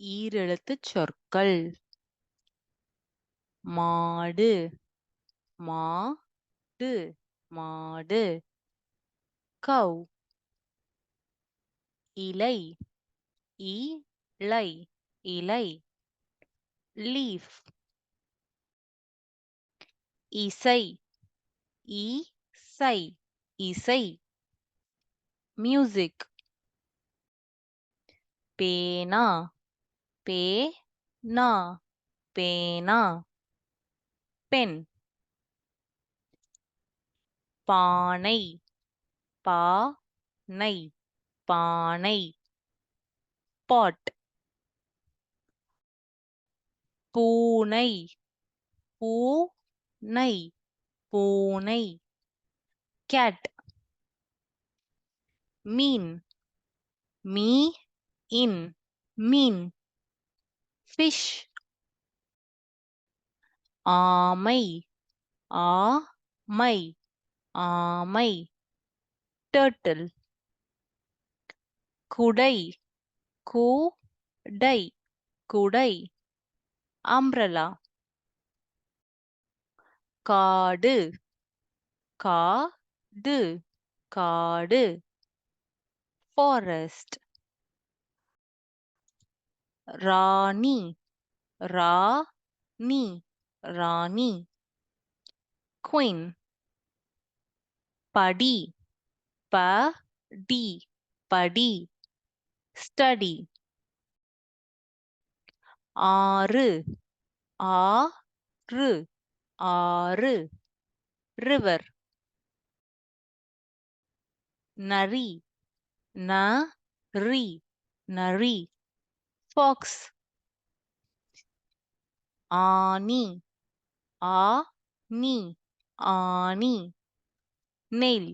ஈரெழுத்துச் சொற்கள். மாடு. மாடு மாடு. கௌ. இலை. இலை இலை. லீஃப். இசை. இசை இசை. மியூசிக். பேனா. பேனா பேனா பென் பானை பானை பானை. பாட். பூனை பூனை பூனை. கேட். மீன். மீ இன். மீன். ஃபிஷ் ஆமை ஆமை ஆமை. டர்ட்டில் குடை கூடை குடை. அம்ப்ரலா காடு காடு காடு. ஃபாரஸ்ட் ராணி ரா நீ ராணி. குயின் படி ப டி படி. ஸ்டடி ஆறு ஆறு ஆறு. ரிவர் நரி ந ரி நரி. நரி ஃபாக்ஸ் ஆனி ஆனி ஆனி நெயில்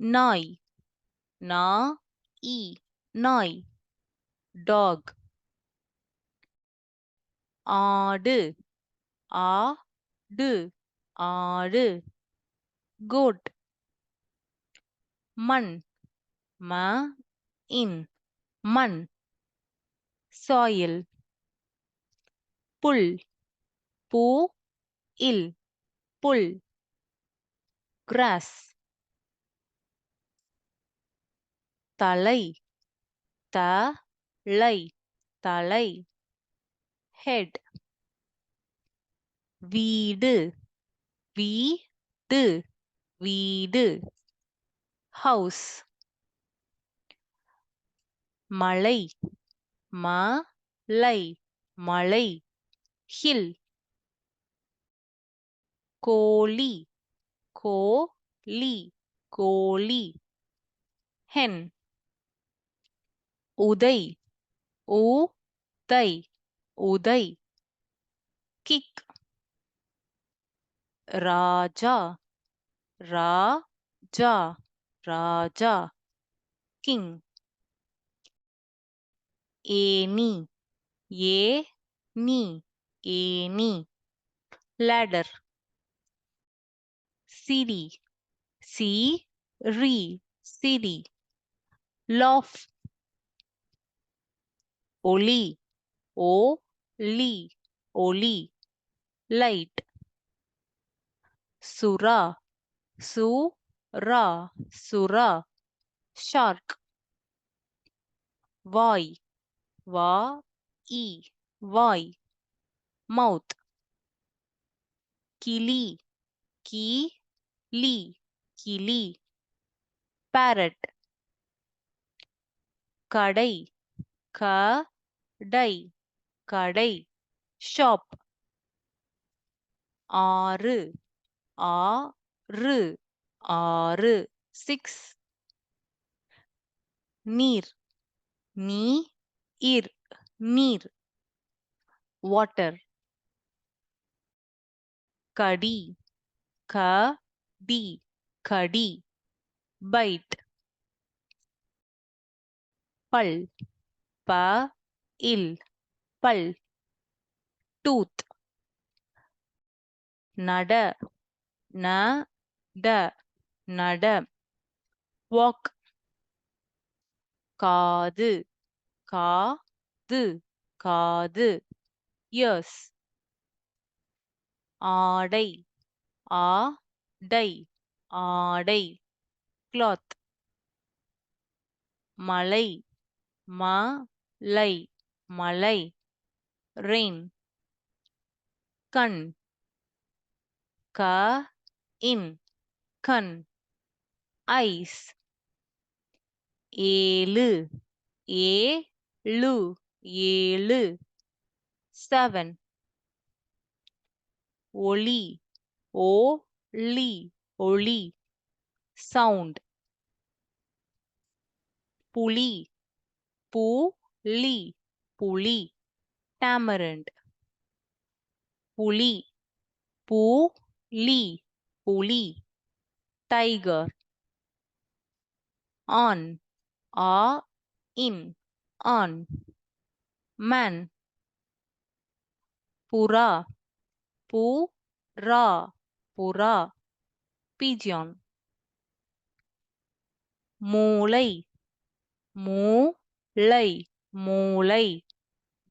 நாய் நா இ நாய் டாக் ஆடு ஆடு ஆடு கோட் மண் ம இன் மண் சாயில் புல் பூ இல் புல் கிராஸ் தலை தலை தலை ஹெட் வீடு வீடு வீடு ஹவுஸ் மலை மலை மலை ஹில் கோழி கோழி கோழி hen உதை உதை உதை kick Raja Raja Raja king any a ni, any ladder. City. C re city. Loft. Oli. O li oli. Light. Sura. Su ra sura. Shark. Voy வா இ வாய். மவுத். கிளி கீலி கிளி. parrot. கடை கடை கடை. shop. ஆறு ஆறு ஆறு. six. நீர் நீ இர் நீர் வாட்டர் கடி கடி கடி பைட் பல் ப இல் பல் டூத் நட ந ட நட வாக் காது காது காது. இயர்ஸ் ஆடை ஆடை ஆடை. கிளாத். மலை மலை மலை. ரெயின். கண். க இன். கண். ஐஸ். ஏழு ஏழு ஏழு. செவன். ஒளி ஒளி ஒளி. சவுண்ட். புலி புலி புலி. tamarind புலி புலி புலி. tiger on ah in on man புறா புறா புறா pigeon மூளை மூளை மூளை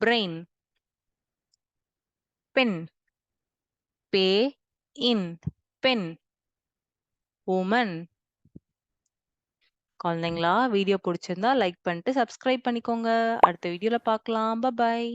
brain பெண் பே இன் பெண் woman குழந்தைங்களா வீடியோ பிடிச்சிருந்தா லைக் பண்ணிட்டு சப்ஸ்கிரைப் பண்ணிக்கோங்க. அடுத்த வீடியோல பார்க்கலாம். பாய்